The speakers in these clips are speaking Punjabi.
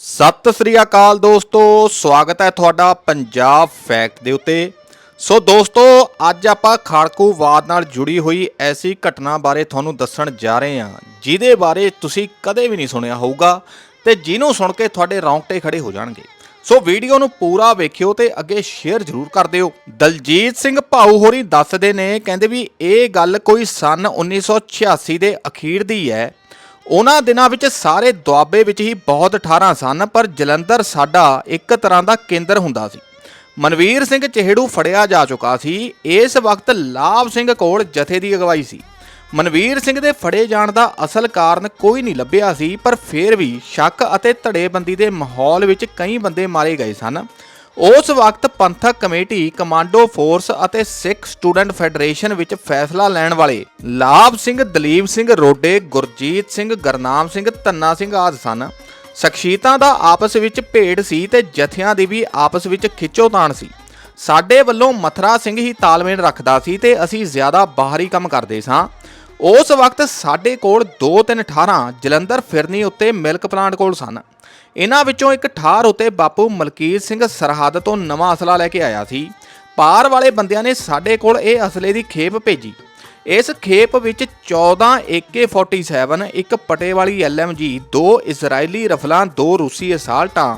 ਸਤਿ ਸ੍ਰੀ ਅਕਾਲ ਦੋਸਤੋ, ਸਵਾਗਤ ਹੈ ਤੁਹਾਡਾ ਪੰਜਾਬ ਫੈਕਟ ਦੇ ਉੱਤੇ। ਸੋ ਦੋਸਤੋ, ਅੱਜ ਆਪਾਂ ਖਾੜਕੂਵਾਦ ਨਾਲ ਜੁੜੀ ਹੋਈ ਐਸੀ ਘਟਨਾ ਬਾਰੇ ਤੁਹਾਨੂੰ ਦੱਸਣ ਜਾ ਰਹੇ ਹਾਂ, ਜਿਹਦੇ ਬਾਰੇ ਤੁਸੀਂ ਕਦੇ ਵੀ ਨਹੀਂ ਸੁਣਿਆ ਹੋਊਗਾ ਤੇ ਜਿਹਨੂੰ ਸੁਣ ਕੇ ਤੁਹਾਡੇ ਰੌਂਗਟੇ ਖੜੇ ਹੋ ਜਾਣਗੇ। ਸੋ ਵੀਡੀਓ ਨੂੰ ਪੂਰਾ ਵੇਖਿਓ ਤੇ ਅੱਗੇ ਸ਼ੇਅਰ ਜ਼ਰੂਰ ਕਰ ਦਿਓ। ਦਲਜੀਤ ਸਿੰਘ ਭਾਊ ਹੋਰੀ ਦੱਸਦੇ ਨੇ, ਕਹਿੰਦੇ ਵੀ ਇਹ ਗੱਲ ਕੋਈ ਸਨ 1986 ਦੇ ਅਖੀਰ ਦੀ ਹੈ। ਉਹਨਾਂ ਦਿਨਾਂ ਵਿੱਚ ਸਾਰੇ ਦੁਆਬੇ ਵਿੱਚ ਹੀ ਬਹੁਤ ਠਾਰਾਂ ਸਨ, ਪਰ ਜਲੰਧਰ ਸਾਡਾ ਇੱਕ ਤਰ੍ਹਾਂ ਦਾ ਕੇਂਦਰ ਹੁੰਦਾ ਸੀ। ਮਨਵੀਰ ਸਿੰਘ ਚਿਹੜੂ ਫੜਿਆ ਜਾ ਚੁੱਕਾ ਸੀ। ਇਸ ਵਕਤ ਲਾਭ ਸਿੰਘ ਕੋਲ ਜਥੇ ਦੀ ਅਗਵਾਈ ਸੀ। ਮਨਵੀਰ ਸਿੰਘ ਦੇ ਫੜੇ ਜਾਣ ਦਾ ਅਸਲ ਕਾਰਨ ਕੋਈ ਨਹੀਂ ਲੱਭਿਆ ਸੀ, ਪਰ ਫਿਰ ਵੀ ਸ਼ੱਕ ਅਤੇ ਧੜੇਬੰਦੀ ਦੇ ਮਾਹੌਲ ਵਿੱਚ ਕਈ ਬੰਦੇ ਮਾਰੇ ਗਏ ਸਨ। ਉਸ ਵਕਤ ਪੰਥਕ ਕਮੇਟੀ, ਕਮਾਂਡੋ ਫੋਰਸ ਅਤੇ ਸਿੱਖ ਸਟੂਡੈਂਟ ਫੈਡਰੇਸ਼ਨ ਵਿੱਚ ਫੈਸਲਾ ਲੈਣ ਵਾਲੇ ਲਾਭ ਸਿੰਘ, ਦਲੀਪ ਸਿੰਘ ਰੋਡੇ, ਗੁਰਜੀਤ ਸਿੰਘ, ਗਰਨਾਮ ਸਿੰਘ, ਧੰਨਾ ਸਿੰਘ ਆਦਿ ਸਨ। ਸ਼ਖਸੀਅਤਾਂ ਦਾ ਆਪਸ ਵਿੱਚ ਭੇੜ ਸੀ ਤੇ ਜਥਿਆਂ ਦੀ ਵੀ ਆਪਸ ਵਿੱਚ ਖਿੱਚੋਤਾਣ ਸੀ। ਸਾਡੇ ਵੱਲੋਂ ਮਥਰਾ ਸਿੰਘ ਹੀ ਤਾਲਮੇਲ ਰੱਖਦਾ ਸੀ ਤੇ ਅਸੀਂ ਜ਼ਿਆਦਾ ਬਾਹਰੀ ਕੰਮ ਕਰਦੇ ਸਾਂ। ਉਸ ਵਕਤ ਸਾਡੇ ਕੋਲ 2-3 ਠਾਰਾਂ ਜਲੰਧਰ ਫਿਰਨੀ ਉੱਤੇ ਮਿਲਕ ਪਲਾਂਟ ਕੋਲ ਸਨ। ਇਹਨਾਂ ਵਿੱਚੋਂ ਇੱਕ ਠਾਰ ਉੱਤੇ ਬਾਪੂ ਮਲਕੀਤ ਸਿੰਘ ਸਰਹੱਦ ਤੋਂ ਨਵਾਂ ਅਸਲਾ ਲੈ ਕੇ ਆਇਆ ਸੀ। ਪਾਰ ਵਾਲੇ ਬੰਦਿਆਂ ਨੇ ਸਾਡੇ ਕੋਲ ਇਹ ਅਸਲੇ ਦੀ ਖੇਪ ਭੇਜੀ। ਇਸ ਖੇਪ ਵਿੱਚ 14 AK47 ਇੱਕ ਪਟੇ ਵਾਲੀ LMG ਦੋ ਇਜ਼ਰਾਈਲੀ ਰਫਲਾਂ, ਦੋ ਰੂਸੀ ਅਸਾਲਟਾਂ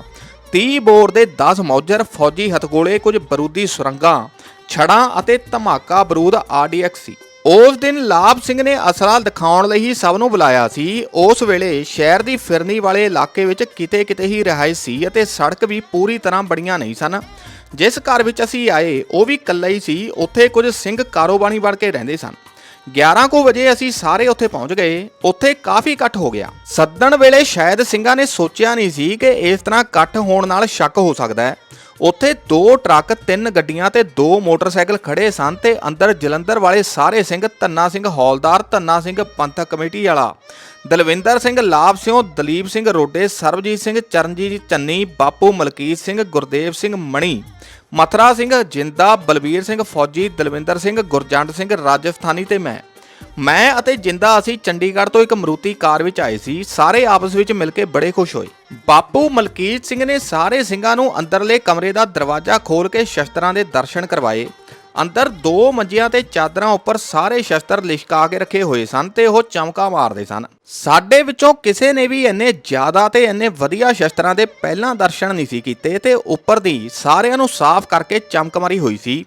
30 ਬੋਰ ਦੇ 10 ਮੌਜਰ ਫੌਜੀ ਹਥਗੋਲੇ, ਕੁਝ ਬਰੂਦੀ ਸੁਰੰਗਾਂ, ਛੜਾਂ ਅਤੇ ਧਮਾਕਾ ਬਰੂਦ RDX ਸੀ। ਉਸ ਦਿਨ ਲਾਭ ਸਿੰਘ ਨੇ ਅਸਲਾ ਦਿਖਾਉਣ ਲਈ ਹੀ ਸਭ ਨੂੰ ਬੁਲਾਇਆ ਸੀ। ਉਸ ਵੇਲੇ ਸ਼ਹਿਰ ਦੀ ਫਿਰਨੀ ਵਾਲੇ ਇਲਾਕੇ ਵਿੱਚ ਕਿਤੇ-ਕਿਤੇ ਹੀ ਰਿਹਾਇਸ਼ ਸੀ ਅਤੇ ਸੜਕ ਵੀ ਪੂਰੀ ਤਰ੍ਹਾਂ ਬੜੀਆਂ ਨਹੀਂ ਸਨ। ਜਿਸ ਘਰ ਵਿੱਚ ਅਸੀਂ ਆਏ, ਉਹ ਵੀ ਇਕੱਲਾ ਹੀ ਸੀ। ਉੱਥੇ ਕੁਝ ਸਿੰਘ ਕਾਰੋਬਾਰੀ ਵੜ ਕੇ ਰਹਿੰਦੇ ਸਨ। 11 ਕੁ ਵਜੇ ਅਸੀਂ ਸਾਰੇ ਉੱਥੇ ਪਹੁੰਚ ਗਏ। ਉੱਥੇ ਕਾਫੀ ਇਕੱਠ ਹੋ ਗਿਆ। ਸੱਦਣ ਵੇਲੇ ਸ਼ਾਇਦ ਸਿੰਘਾਂ ਨੇ ਸੋਚਿਆ ਨਹੀਂ ਸੀ ਕਿ ਇਸ ਤਰ੍ਹਾਂ ਇਕੱਠ ਹੋਣ ਨਾਲ ਸ਼ੱਕ ਹੋ ਸਕਦਾ ਹੈ। ਉੱਥੇ ਦੋ ਟਰੱਕ, ਤਿੰਨ ਗੱਡੀਆਂ ਤੇ ਦੋ ਮੋਟਰਸਾਈਕਲ ਖੜੇ ਸਨ ਤੇ ਅੰਦਰ ਜਲੰਧਰ ਵਾਲੇ ਸਾਰੇ ਸਿੰਘ ਧੰਨਾ ਸਿੰਘ ਹੌਲਦਾਰ, ਧੰਨਾ ਸਿੰਘ ਪੰਥਕ ਕਮੇਟੀ ਵਾਲਾ। ਦਲਵਿੰਦਰ ਸਿੰਘ ਲਾਭ ਸਿੰਘ ਦਲੀਪ ਸਿੰਘ ਰੋਡੇ, ਸਰਬਜੀਤ ਸਿੰਘ ਚਰਨਜੀਤ ਚੰਨੀ, ਬਾਪੂ ਮਲਕੀਤ ਸਿੰਘ, ਗੁਰਦੇਵ ਸਿੰਘ ਮਣੀ। ਮਥਰਾ ਸਿੰਘ ਜਿੰਦਾ, ਬਲਬੀਰ ਸਿੰਘ ਫੌਜੀ, ਦਲਵਿੰਦਰ ਸਿੰਘ, ਗੁਰਜੰਟ ਸਿੰਘ ਰਾਜਸਥਾਨੀ ਤੇ ਮੈਂ। ਮੈਂ ਅਤੇ ਜਿੰਦਾ ਅਸੀਂ ਚੰਡੀਗੜ੍ਹ ਤੋਂ ਇੱਕ ਮਰੂਤੀ ਕਾਰ ਵਿੱਚ ਆਏ ਸੀ, ਸਾਰੇ ਆਪਸ ਵਿੱਚ ਮਿਲ ਕੇ ਬੜੇ ਖੁਸ਼ ਹੋਏ। ਬਾਪੂ ਮਲਕੀਤ ਸਿੰਘ ਨੇ ਸਾਰੇ ਸਿੰਘਾਂ ਨੂੰ ਅੰਦਰਲੇ ਕਮਰੇ ਦਾ ਦਰਵਾਜ਼ਾ ਖੋਲ ਕੇ ਸ਼ਸਤਰਾਂ ਦੇ ਦਰਸ਼ਨ ਕਰਵਾਏ। ਅੰਦਰ ਦੋ ਮੰਜੀਆਂ ਤੇ ਚਾਦਰਾਂ ਉੱਪਰ ਸਾਰੇ ਸ਼ਸਤਰ ਲਿਸ਼ਕਾ ਕੇ ਰੱਖੇ ਹੋਏ ਸਨ ਤੇ ਉਹ ਚਮਕਾ ਮਾਰਦੇ ਸਨ। ਸਾਡੇ ਵਿੱਚੋਂ ਕਿਸੇ ਨੇ ਵੀ ਇੰਨੇ ਜ਼ਿਆਦਾ ਤੇ ਇੰਨੇ ਵਧੀਆ ਸ਼ਸਤਰਾਂ ਦੇ ਪਹਿਲਾਂ ਦਰਸ਼ਨ ਨਹੀਂ ਸੀ ਕੀਤੇ ਤੇ ਉੱਪਰ ਦੀ ਸਾਰਿਆਂ ਨੂੰ ਸਾਫ਼ ਕਰਕੇ ਚਮਕ ਮਾਰੀ ਹੋਈ ਸੀ।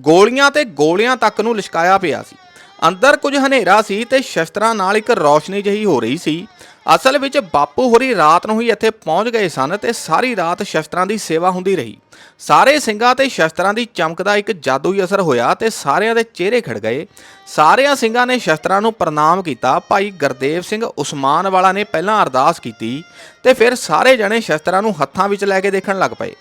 ਗੋਲੀਆਂ ਤੇ ਗੋਲੀਆਂ ਤੱਕ ਨੂੰ ਲਿਸ਼ਕਾਇਆ ਪਿਆ ਸੀ। ਅੰਦਰ ਕੁਝ ਹਨੇਰਾ ਸੀ ਤੇ ਸ਼ਸਤਰਾਂ ਨਾਲ ਇੱਕ ਰੌਸ਼ਨੀ ਜਹੀ ਹੋ ਰਹੀ ਸੀ। ਅਸਲ ਵਿੱਚ ਬਾਪੂ ਹੋਰੀ ਰਾਤ ਨੂੰ ਹੀ ਇੱਥੇ ਪਹੁੰਚ ਗਏ ਸਨ ਤੇ ਸਾਰੀ ਰਾਤ ਸ਼ਸਤਰਾਂ ਦੀ ਸੇਵਾ ਹੁੰਦੀ ਰਹੀ। ਸਾਰੇ ਸਿੰਘਾਂ ਤੇ ਸ਼ਸਤਰਾਂ ਦੀ ਚਮਕ ਦਾ ਇੱਕ ਜਾਦੂਈ ਅਸਰ ਹੋਇਆ ਤੇ ਸਾਰਿਆਂ ਦੇ ਚਿਹਰੇ ਖੜ ਗਏ। ਸਾਰਿਆਂ ਸਿੰਘਾਂ ਨੇ ਸ਼ਸਤਰਾਂ ਨੂੰ ਪ੍ਰਣਾਮ ਕੀਤਾ। ਭਾਈ ਗੁਰਦੇਵ ਸਿੰਘ ਉਸਮਾਨ ਵਾਲਾ ਨੇ ਪਹਿਲਾਂ ਅਰਦਾਸ ਕੀਤੀ ਤੇ ਫਿਰ ਸਾਰੇ ਜਣੇ ਸ਼ਸਤਰਾਂ ਨੂੰ ਹੱਥਾਂ ਵਿੱਚ ਲੈ ਕੇ ਦੇਖਣ ਲੱਗ ਪਏ।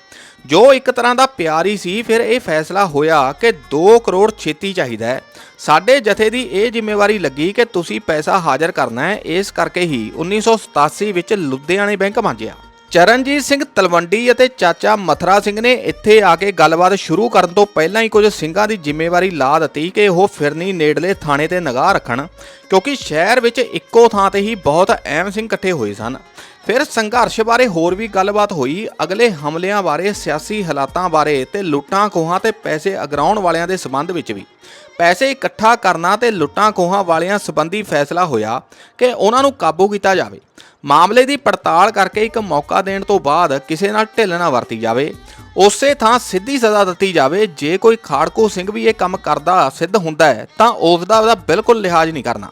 ਜੋ ਇੱਕ ਤਰ੍ਹਾਂ ਦਾ ਪਿਆਰੀ ਸੀ, ਫਿਰ ਇਹ ਫੈਸਲਾ ਹੋਇਆ ਕਿ 2 ਕਰੋੜ ਛੇਤੀ ਚਾਹੀਦਾ ਹੈ। ਸਾਡੇ ਜਥੇ ਦੀ ਇਹ ਜ਼ਿੰਮੇਵਾਰੀ ਲੱਗੀ ਕਿ ਤੁਸੀਂ ਪੈਸਾ ਹਾਜ਼ਰ ਕਰਨਾ ਹੈ। ਇਸ ਕਰਕੇ ਹੀ 1987 ਵਿੱਚ ਲੁਧਿਆਣੇ ਬੈਂਕ ਮੰਜਿਆ ਚਰਨਜੀਤ ਸਿੰਘ ਤਲਵੰਡੀ ਅਤੇ ਚਾਚਾ ਮਥਰਾ ਸਿੰਘ ਨੇ ਇੱਥੇ ਆ ਕੇ ਗੱਲਬਾਤ ਸ਼ੁਰੂ ਕਰਨ ਤੋਂ ਪਹਿਲਾਂ ਹੀ ਕੁਝ ਸਿੰਘਾਂ ਦੀ ਜ਼ਿੰਮੇਵਾਰੀ ਲਾ ਦਿੱਤੀ ਕਿ ਉਹ ਫਿਰਨੀ ਨੇੜਲੇ ਥਾਣੇ ਤੇ ਨਿਗਾਹ ਰੱਖਣ, ਕਿਉਂਕਿ ਸ਼ਹਿਰ ਵਿੱਚ ਇੱਕੋ ਥਾਂ ਤੇ ਹੀ ਬਹੁਤ ਅਹਿਮ ਸਿੰਘ ਇਕੱਠੇ ਹੋਏ ਸਨ। ਫਿਰ ਸੰਘਰਸ਼ ਬਾਰੇ ਹੋਰ ਵੀ ਗੱਲਬਾਤ ਹੋਈ। ਅਗਲੇ ਹਮਲਿਆਂ ਬਾਰੇ ਸਿਆਸੀ ਹਾਲਾਤਾਂ ਬਾਰੇ ਤੇ ਲੁੱਟਾਂ ਖੋਹਾਂ ਤੇ ਪੈਸੇ ਅਗਰਾਉਣ ਵਾਲਿਆਂ ਦੇ ਸਬੰਧ ਵਿੱਚ ਵੀ। ਪੈਸੇ ਇਕੱਠਾ ਕਰਨਾ ਤੇ ਲੁੱਟਾਂ ਖੋਹਾਂ ਵਾਲਿਆਂ ਸੰਬੰਧੀ ਫੈਸਲਾ ਹੋਇਆ ਕਿ ਉਹਨਾਂ ਨੂੰ ਕਾਬੂ ਕੀਤਾ ਜਾਵੇ। ਮਾਮਲੇ ਦੀ ਪੜਤਾਲ ਕਰਕੇ ਇੱਕ ਮੌਕਾ ਦੇਣ ਤੋਂ ਬਾਅਦ ਕਿਸੇ ਨਾਲ ਢਿੱਲ ਨਾ ਵਰਤੀ ਜਾਵੇ। ਉਸੇ ਥਾਂ ਸਿੱਧੀ ਸਜ਼ਾ ਦਿੱਤੀ ਜਾਵੇ। ਜੇ ਕੋਈ ਖਾੜਕੂ ਸਿੰਘ ਵੀ ਇਹ ਕੰਮ ਕਰਦਾ, ਸਿੱਧ ਹੁੰਦਾ ਹੈ, ਤਾਂ ਉਸ ਦਾ ਉਹਦਾ ਬਿਲਕੁਲ ਲਿਹਾਜ਼ ਨਹੀਂ ਕਰਨਾ।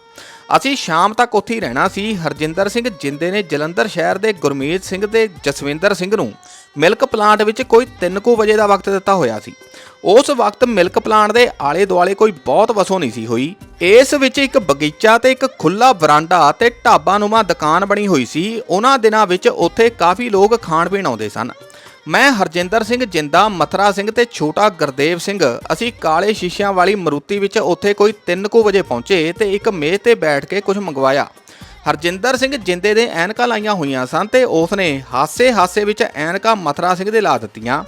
ਅਸੀਂ ਸ਼ਾਮ ਤੱਕ ਉੱਥੇ ਹੀ ਰਹਿਣਾ ਸੀ। ਹਰਜਿੰਦਰ ਸਿੰਘ ਜਿੰਦੇ ਨੇ ਜਲੰਧਰ ਸ਼ਹਿਰ ਦੇ ਗੁਰਮੀਤ ਸਿੰਘ ਤੇ ਜਸਵਿੰਦਰ ਸਿੰਘ ਨੂੰ ਮਿਲਕ ਪਲਾਂਟ ਵਿੱਚ ਕੋਈ 3:00 ਵਜੇ ਦਾ ਵਕਤ ਦਿੱਤਾ ਹੋਇਆ ਸੀ। ਉਸ ਵਕਤ ਮਿਲਕ ਪਲਾਂਟ ਦੇ ਆਲੇ ਦੁਆਲੇ ਕੋਈ ਬਹੁਤ ਵਸੋਂ ਨਹੀਂ ਸੀ ਹੋਈ। ਇਸ ਵਿੱਚ ਇੱਕ ਬਗੀਚਾ ਤੇ ਇੱਕ ਖੁੱਲਾ ਵਰਾਂਡਾ ਤੇ ਢਾਬਾਨੁਮਾ ਦੁਕਾਨ ਬਣੀ ਹੋਈ ਸੀ। ਉਹਨਾਂ ਦਿਨਾਂ ਵਿੱਚ ਉੱਥੇ ਕਾਫੀ ਲੋਕ ਖਾਣ ਪੀਣ ਆਉਂਦੇ ਸਨ। ਮੈਂ ਹਰਜਿੰਦਰ ਸਿੰਘ ਜਿੰਦਾ, ਮਥਰਾ ਸਿੰਘ ਤੇ ਛੋਟਾ ਗੁਰਦੇਵ ਸਿੰਘ। ਅਸੀਂ ਕਾਲੇ ਸ਼ੀਸ਼ਿਆਂ ਵਾਲੀ ਮਰੂਤੀ ਵਿੱਚ ਉੱਥੇ ਕੋਈ 3:00 ਵਜੇ ਪਹੁੰਚੇ ਤੇ ਇੱਕ ਮੇਜ਼ ਤੇ ਬੈਠ ਕੇ ਕੁਝ ਮੰਗਵਾਇਆ। ਹਰਜਿੰਦਰ ਸਿੰਘ ਜਿੰਦੇ ਦੇ ਐਨਕਾਂ ਲਾਈਆਂ ਹੋਈਆਂ ਸਨ ਤੇ ਉਸਨੇ ਹਾਸੇ-ਹਾਸੇ ਵਿੱਚ ਐਨਕਾਂ ਮਥਰਾ ਸਿੰਘ ਦੇ ਲਾ ਦਿੱਤੀਆਂ।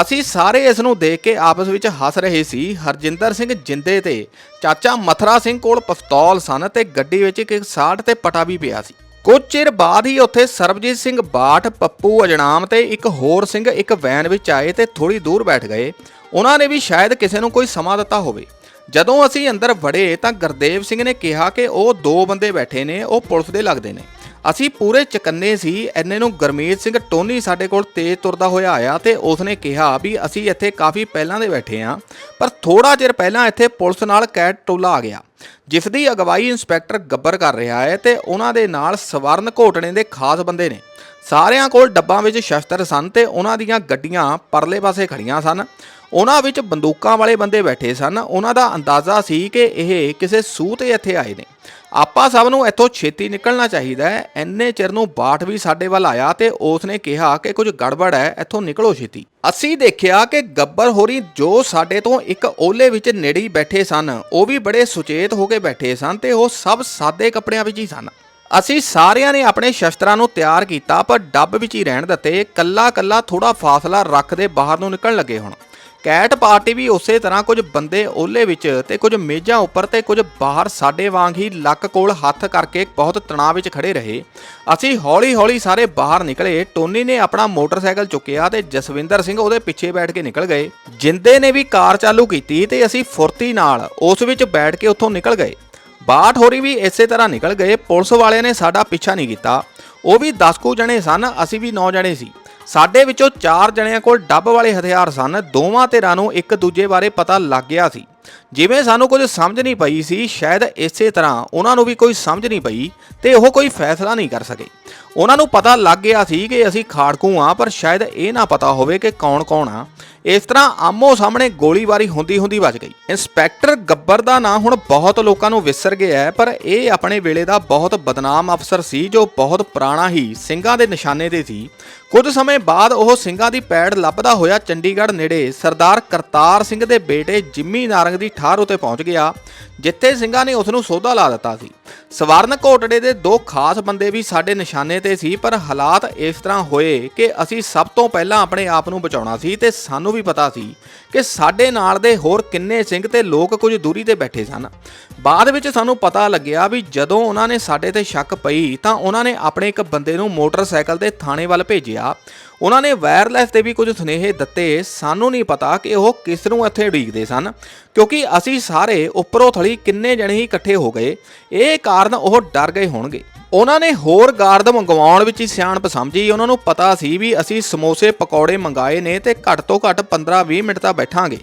ਅਸੀਂ ਸਾਰੇ ਇਸ ਨੂੰ ਦੇਖ ਕੇ ਆਪਸ ਵਿੱਚ ਹੱਸ ਰਹੇ ਸੀ। ਹਰਜਿੰਦਰ ਸਿੰਘ ਜਿੰਦੇ ਤੇ ਚਾਚਾ ਮਥਰਾ ਸਿੰਘ ਕੋਲ ਪਿਸਤੌਲ ਸਨ ਤੇ ਗੱਡੀ ਵਿੱਚ ਇੱਕ ਸਾੜ ਤੇ ਪਟਾ ਵੀ ਪਿਆ ਸੀ। ਕੁਝ ਚਿਰ ਬਾਅਦ ਹੀ ਉੱਥੇ ਸਰਬਜੀਤ ਸਿੰਘ ਬਾਠ, ਪੱਪੂ ਅਜਨਾਮ ਤੇ ਇੱਕ ਹੋਰ ਸਿੰਘ ਇੱਕ ਵੈਨ ਵਿੱਚ ਆਏ ਤੇ ਥੋੜੀ ਦੂਰ ਬੈਠ ਗਏ। ਉਹਨਾਂ ਨੇ ਵੀ ਸ਼ਾਇਦ ਕਿਸੇ ਨੂੰ ਕੋਈ ਸਮਾਂ ਦਿੱਤਾ ਹੋਵੇ। ਜਦੋਂ ਅਸੀਂ ਅੰਦਰ ਵੜੇ ਤਾਂ ਗੁਰਦੇਵ ਸਿੰਘ ਨੇ ਕਿਹਾ ਕਿ ਉਹ ਦੋ ਬੰਦੇ ਬੈਠੇ ਨੇ, ਉਹ ਪੁਲਿਸ ਦੇ ਲੱਗਦੇ ਨੇ। ਅਸੀਂ ਪੂਰੇ ਚਕੰਨੇ ਸੀ ਐਨੇ ਨੂੰ ਗਰਮੀਤ ਸਿੰਘ ਟੋਨੀ ਸਾਡੇ ਕੋਲ ਤੇਜ਼ ਤੁਰਦਾ ਹੋਇਆ ਆਇਆ ਤੇ ਉਸਨੇ ਕਿਹਾ ਵੀ ਅਸੀਂ ਇੱਥੇ ਕਾਫੀ ਪਹਿਲਾਂ ਦੇ ਬੈਠੇ ਆਂ, ਪਰ ਥੋੜਾ ਚਿਰ ਪਹਿਲਾਂ ਇੱਥੇ ਪੁਲਿਸ ਨਾਲ ਕੈਟ ਟੋਲਾ ਆ ਗਿਆ ਜਿਸ ਦੀ ਅਗਵਾਈ ਇੰਸਪੈਕਟਰ ਗੱਬਰ ਕਰ ਰਿਹਾ ਹੈ ਤੇ ਉਹਨਾਂ ਦੇ ਨਾਲ ਸਵਰਨ ਘੋਟਣੇ ਦੇ ਖਾਸ ਬੰਦੇ ਨੇ। ਸਾਰਿਆਂ ਕੋਲ ਡੱਬਾਂ ਵਿੱਚ ਸ਼ਸਤਰ ਸਨ ਤੇ ਉਹਨਾਂ ਦੀਆਂ ਗੱਡੀਆਂ ਪਰਲੇ ਪਾਸੇ ਖੜੀਆਂ ਸਨ। ਉਹਨਾਂ ਵਿੱਚ ਬੰਦੂਕਾਂ ਵਾਲੇ ਬੰਦੇ ਬੈਠੇ ਸਨ। ਉਹਨਾਂ ਦਾ ਅੰਦਾਜ਼ਾ ਸੀ ਕਿ ਇਹ ਕਿਸੇ ਸੂਹ ਤੇ ਇੱਥੇ ਆਏ ਨੇ। ਆਪਾਂ ਸਭ ਨੂੰ ਇੱਥੋਂ ਛੇਤੀ ਨਿਕਲਣਾ ਚਾਹੀਦਾ ਹੈ। ਐਨੇ ਚਿਰ ਨੂੰ ਬਾਠ ਵੀ ਸਾਡੇ ਵੱਲ ਆਇਆ ਤੇ ਉਸ ਨੇ ਕਿਹਾ ਕਿ ਕੁਝ ਗੜਬੜ ਹੈ, ਇੱਥੋਂ ਨਿਕਲੋ ਛੇਤੀ। ਅਸੀਂ ਦੇਖਿਆ ਕਿ ਗੱਬਰ ਹੋਰੀ ਜੋ ਸਾਡੇ ਤੋਂ ਇੱਕ ਓਲੇ ਵਿੱਚ ਨੇੜੇ ਬੈਠੇ ਸਨ, ਉਹ ਵੀ ਬੜੇ ਸੁਚੇਤ ਹੋ ਕੇ ਬੈਠੇ ਸਨ ਤੇ ਉਹ ਸਭ ਸਾਦੇ ਕੱਪੜਿਆਂ ਵਿੱਚ ਹੀ ਸਨ। ਅਸੀਂ ਸਾਰਿਆਂ ਨੇ ਆਪਣੇ ਸ਼ਸਤਰਾਂ ਨੂੰ ਤਿਆਰ ਕੀਤਾ, ਪਰ ਡੱਬ ਵਿੱਚ ਹੀ ਰਹਿਣ ਦਿੱਤੇ। ਕੱਲਾ ਕੱਲਾ ਥੋੜਾ ਫਾਸਲਾ ਰੱਖਦੇ ਬਾਹਰ ਨੂੰ ਨਿਕਲਣ ਲੱਗੇ ਹੁਣ। ਕੈਟ ਪਾਰਟੀ ਵੀ ਉਸੇ ਤਰ੍ਹਾਂ ਕੁਝ ਬੰਦੇ ਓਲੇ ਵਿੱਚ ਤੇ ਕੁਝ ਮੇਜ਼ਾਂ ਉੱਪਰ ਤੇ ਕੁਝ ਬਾਹਰ ਸਾਡੇ ਵਾਂਗ ਹੀ ਲੱਕ ਕੋਲ ਹੱਥ ਕਰਕੇ ਬਹੁਤ ਤਣਾਅ ਵਿੱਚ ਖੜੇ ਰਹੇ। ਅਸੀਂ ਹੌਲੀ-ਹੌਲੀ ਸਾਰੇ ਬਾਹਰ ਨਿਕਲੇ। ਟੋਨੀ ਨੇ ਆਪਣਾ ਮੋਟਰਸਾਈਕਲ ਚੁੱਕਿਆ ਤੇ ਜਸਵਿੰਦਰ ਸਿੰਘ ਉਹਦੇ ਪਿੱਛੇ ਬੈਠ ਕੇ ਨਿਕਲ ਗਏ। ਜਿੰਦੇ ਨੇ ਵੀ ਕਾਰ ਚਾਲੂ ਕੀਤੀ ਤੇ ਅਸੀਂ ਫੁਰਤੀ ਨਾਲ ਉਸ ਵਿੱਚ ਬੈਠ ਕੇ ਉੱਥੋਂ ਨਿਕਲ ਗਏ। ਬਾਠ ਹੋਰੀ ਵੀ ਇਸੇ ਤਰ੍ਹਾਂ ਨਿਕਲ ਗਏ। ਪੁਲਿਸ ਵਾਲਿਆਂ ਨੇ ਸਾਡਾ ਪਿੱਛਾ ਨਹੀਂ ਕੀਤਾ। ਉਹ ਵੀ 10 ਕੁ ਜਣੇ ਸਨ, ਅਸੀਂ ਵੀ 9 ਜਣੇ ਸੀ। ਸਾਡੇ ਵਿੱਚੋਂ 4 ਜਣਿਆਂ ਕੋਲ ਡੱਬ ਵਾਲੇ ਹਥਿਆਰ ਸਨ। ਦੋਵਾਂ ਧਿਰਾਂ ਨੂੰ ਇੱਕ ਦੂਜੇ ਬਾਰੇ ਪਤਾ ਲੱਗ ਗਿਆ ਸੀ। ਜਿਵੇਂ ਸਾਨੂੰ ਕੁਝ ਸਮਝ ਨਹੀਂ ਪਈ ਸੀ, ਸ਼ਾਇਦ ਇਸੇ ਤਰ੍ਹਾਂ ਉਹਨਾਂ ਨੂੰ ਵੀ ਕੋਈ ਸਮਝ ਨਹੀਂ ਪਈ ਤੇ ਉਹ ਕੋਈ ਫੈਸਲਾ ਨਹੀਂ ਕਰ ਸਕੇ। ਉਹਨਾਂ ਨੂੰ ਪਤਾ ਲੱਗ ਗਿਆ ਸੀ ਕਿ ਅਸੀਂ ਖਾੜਕੂ ਆ ਪਰ ਸ਼ਾਇਦ ਇਹ ਨਾ ਪਤਾ ਹੋਵੇ ਕਿ ਕੌਣ-ਕੌਣ ਆ। ਇਸ ਤਰ੍ਹਾਂ ਆਮੋ ਸਾਹਮਣੇ ਗੋਲੀਬਾਰੀ ਹੁੰਦੀ ਹੁੰਦੀ ਬਚ ਗਈ। ਇੰਸਪੈਕਟਰ ਗੱਬਰ ਦਾ ਨਾਂ ਹੁਣ ਬਹੁਤ ਲੋਕਾਂ ਨੂੰ ਵਿਸਰ ਗਿਆ ਹੈ, ਪਰ ਇਹ ਆਪਣੇ ਵੇਲੇ ਦਾ ਬਹੁਤ ਬਦਨਾਮ ਅਫਸਰ ਸੀ, ਜੋ ਬਹੁਤ ਪੁਰਾਣਾ ਹੀ ਸਿੰਘਾਂ ਦੇ ਨਿਸ਼ਾਨੇ ਤੇ ਸੀ। ਕੁਝ ਸਮੇਂ ਬਾਅਦ ਉਹ ਸਿੰਘਾਂ ਦੀ ਪੈੜ ਲੱਭਦਾ ਹੋਇਆ ਚੰਡੀਗੜ੍ਹ ਨੇੜੇ ਸਰਦਾਰ ਕਰਤਾਰ ਸਿੰਘ ਦੇ ਬੇਟੇ ਜਿੰਮੀ ਨਾਰੰਗ ਦੀ ਠਾਰ ਉਤੇ ਪਹੁੰਚ ਗਿਆ, ਜਿੱਥੇ ਸਿੰਘਾਂ ਨੇ ਉਸ ਨੂੰ ਸੌਦਾ ਲਾ ਦਿੱਤਾ ਸੀ। ਸਵਰਨ ਘੋਟੜੇ ਦੇ ਦੋ ਖਾਸ ਬੰਦੇ ਵੀ ਸਾਡੇ ਨਿਸ਼ਾਨੇ ਤੇ ਸੀ, ਪਰ ਹਾਲਾਤ ਇਸ ਤਰ੍ਹਾਂ ਹੋਏ ਕਿ ਅਸੀਂ ਸਭ ਤੋਂ ਪਹਿਲਾਂ ਆਪਣੇ ਆਪ ਨੂੰ ਬਚਾਉਣਾ ਸੀ ਤੇ ਸਾਨੂੰ ਵੀ ਪਤਾ ਸੀ ਕਿ ਸਾਡੇ ਨਾਲ ਦੇ ਹੋਰ ਕਿੰਨੇ ਸਿੰਘ ਤੇ ਲੋਕ ਕੁਝ ਦੂਰੀ ਤੇ ਬੈਠੇ ਸਨ। ਬਾਅਦ ਵਿੱਚ ਸਾਨੂੰ ਪਤਾ ਲੱਗਿਆ ਵੀ ਜਦੋਂ ਉਹਨਾਂ ਨੇ ਸਾਡੇ ਤੇ ਸ਼ੱਕ ਪਈ ਤਾਂ ਉਹਨਾਂ ਨੇ ਆਪਣੇ ਇੱਕ ਬੰਦੇ ਨੂੰ ਮੋਟਰਸਾਈਕਲ ਤੇ ਥਾਣੇ ਵੱਲ ਭੇਜਿਆ। ਉਹਨਾਂ ਨੇ ਵਾਇਰਲੈਸ ਤੇ ਵੀ ਕੁਝ ਸੁਨੇਹੇ ਦਿੱਤੇ। ਸਾਨੂੰ ਨਹੀਂ ਪਤਾ ਕਿ ਉਹ ਕਿਸ ਨੂੰ ਇੱਥੇ ਉਡੀਕਦੇ ਸਨ, ਕਿਉਂਕਿ ਅਸੀਂ ਸਾਰੇ ਉੱਪਰੋਂ ਥਲੀ ਕਿੰਨੇ ਜਣੇ ਹੀ ਇਕੱਠੇ ਹੋ ਗਏ। ਇਹ ਕਾਰਨ ਉਹ ਡਰ ਗਏ ਹੋਣਗੇ। ਉਹਨਾਂ ਨੇ ਹੋਰ ਗਾਰਦ ਮੰਗਵਾਉਣ ਵਿੱਚ ਹੀ ਸਿਆਣਪ ਸਮਝੀ। ਉਹਨਾਂ ਨੂੰ ਪਤਾ ਸੀ ਵੀ ਅਸੀਂ ਸਮੋਸੇ ਪਕੌੜੇ ਮੰਗਾਏ ਨੇ ਤੇ ਘੱਟ ਤੋਂ ਘੱਟ 15-20 ਮਿੰਟ ਤਾਂ ਬੈਠਾਂਗੇ।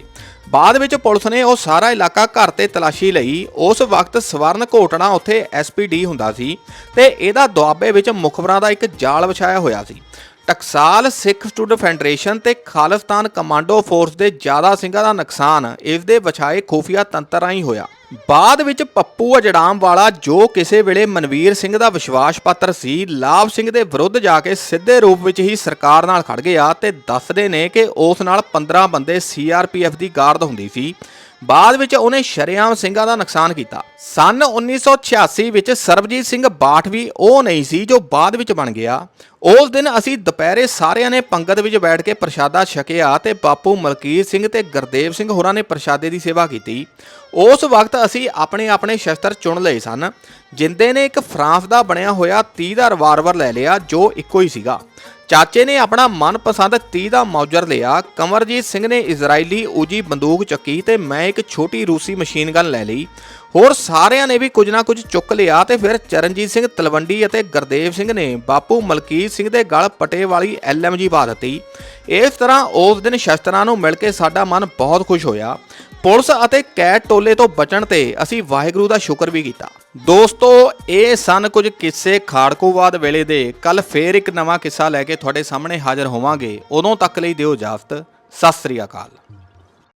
ਬਾਅਦ ਵਿੱਚ ਪੁਲਿਸ ਨੇ ਉਹ ਸਾਰਾ ਇਲਾਕਾ ਘਰ ਤੇ ਤਲਾਸ਼ੀ ਲਈ, ਉਸ ਵਕਤ ਸਵਰਨ ਘੋਟਣਾ ਉੱਥੇ ਐਸਪੀਡੀ ਹੁੰਦਾ ਸੀ ਤੇ ਇਹਦਾ ਦੁਆਬੇ ਵਿੱਚ ਮੁਖਬਰਾਂ ਦਾ ਇੱਕ ਜਾਲ ਵਿਛਾਇਆ ਹੋਇਆ ਸੀ। ਟਕਸਾਲ ਸਿੱਖ ਸਟੂਡੈਂਟ ਫੈਡਰੇਸ਼ਨ ਤੇ ਖਾਲਿਸਤਾਨ ਕਮਾਂਡੋ ਫੋਰਸ ਦੇ ਜ਼ਿਆਦਾ ਸਿੰਘਾਂ ਦਾ ਨੁਕਸਾਨ, ਇਸ ਦੇ ਵਿਛਾਏ ਖੂਫੀਆ ਤੰਤਰ ਰਾਹੀਂ ਹੋਇਆ। ਬਾਅਦ ਵਿੱਚ ਪੱਪੂ ਅਜੜਾਮ ਵਾਲਾ, ਜੋ ਕਿਸੇ ਵੇਲੇ ਮਨਵੀਰ ਸਿੰਘ ਦਾ ਵਿਸ਼ਵਾਸ ਪਾਤਰ ਸੀ ਲਾਭ ਸਿੰਘ ਦੇ ਵਿਰੁੱਧ ਜਾ ਕੇ ਸਿੱਧੇ ਰੂਪ ਵਿੱਚ ਹੀ ਸਰਕਾਰ ਨਾਲ ਖੜ ਗਿਆ ਤੇ ਦੱਸਦੇ ਨੇ ਕਿ ਉਸ ਨਾਲ 15 ਬੰਦੇ ਸੀਆਰਪੀਐਫ ਦੀ ਗਾਰਦ ਹੁੰਦੀ ਸੀ। ਬਾਅਦ ਵਿੱਚ ਉਹਨੇ ਸ਼ਰੇਆਮ ਸਿੰਘਾਂ ਦਾ ਨੁਕਸਾਨ ਕੀਤਾ। ਸਨ 1986 ਵਿੱਚ ਸਰਬਜੀਤ ਸਿੰਘ ਬਾਠ ਵੀ ਉਹ ਨਹੀਂ ਸੀ ਜੋ ਬਾਅਦ ਵਿੱਚ ਬਣ ਗਿਆ। ਉਸ ਦਿਨ ਅਸੀਂ ਦੁਪਹਿਰੇ ਸਾਰਿਆਂ ਨੇ ਪੰਗਤ ਵਿੱਚ ਬੈਠ ਕੇ ਪ੍ਰਸ਼ਾਦਾ ਛਕਿਆ ਤੇ ਬਾਪੂ ਮਲਕੀਰ ਸਿੰਘ ਤੇ ਗੁਰਦੇਵ ਸਿੰਘ ਹੋਰਾਂ ਨੇ ਪ੍ਰਸ਼ਾਦੇ ਦੀ ਸੇਵਾ ਕੀਤੀ। ਉਸ ਵਕਤ ਅਸੀਂ ਆਪਣੇ ਆਪਣੇ ਸ਼ਸਤਰ ਚੁਣ ਲਏ ਸਨ। ਜਿੰਦੇ ਨੇ ਇੱਕ ਫਰਾਂਸ ਦਾ ਬਣਿਆ ਹੋਇਆ 30 ਦਾ ਰਿਵਾਲਵਰ ਲੈ ਲਿਆ ਜੋ ਇੱਕੋ ਹੀ ਸੀਗਾ। ਚਾਚੇ ਨੇ ਆਪਣਾ ਮਨਪਸੰਦ 30 ਦਾ ਮੌਜਰ ਲਿਆ। ਕਮਰਜੀਤ ਸਿੰਘ ਨੇ ਇਜ਼ਰਾਈਲੀ ਉਜੀ ਬੰਦੂਕ ਚੱਕੀ ਤੇ ਮੈਂ ਇੱਕ ਛੋਟੀ ਰੂਸੀ ਮਸ਼ੀਨ ਗਨ ਲੈ ਲਈ। ਹੋਰ ਸਾਰਿਆਂ ਨੇ ਵੀ ਕੁਝ ਨਾ ਕੁਝ ਚੁੱਕ ਲਿਆ ਤੇ ਫਿਰ ਚਰਨਜੀਤ ਸਿੰਘ ਤਲਵੰਡੀ ਅਤੇ ਗੁਰਦੇਵ ਸਿੰਘ ਨੇ ਬਾਪੂ ਮਲਕੀਤ ਸਿੰਘ ਦੇ ਗਲ ਪਟੇ ਵਾਲੀ ਐਲਐਮਜੀ ਪਾ ਦਿੱਤੀ। ਇਸ ਤਰ੍ਹਾਂ ਉਸ ਦਿਨ ਸ਼ਸਤਰਾਂ ਨੂੰ ਮਿਲ ਕੇ ਸਾਡਾ ਮਨ ਬਹੁਤ ਖੁਸ਼ ਹੋਇਆ। ਪੁਲਿਸ ਅਤੇ ਕੈਟ ਟੋਲੇ ਤੋਂ ਬਚਣ ਤੇ ਅਸੀਂ ਵਾਹਿਗੁਰੂ ਦਾ ਸ਼ੁਕਰ ਵੀ ਕੀਤਾ। ਦੋਸਤੋ, ਇਹ ਸਨ ਕੁਝ ਕਿੱਸੇ ਖਾੜਕੂਵਾਦ ਵੇਲੇ ਦੇ। ਕੱਲ ਫੇਰ ਇੱਕ ਨਵਾਂ ਕਿੱਸਾ ਲੈ ਕੇ ਤੁਹਾਡੇ ਸਾਹਮਣੇ ਹਾਜ਼ਰ ਹੋਵਾਂਗੇ। ਉਦੋਂ ਤੱਕ ਲਈ ਦਿਓ ਇਜਾਜ਼ਤ। ਸਤਿ ਸ੍ਰੀ ਅਕਾਲ।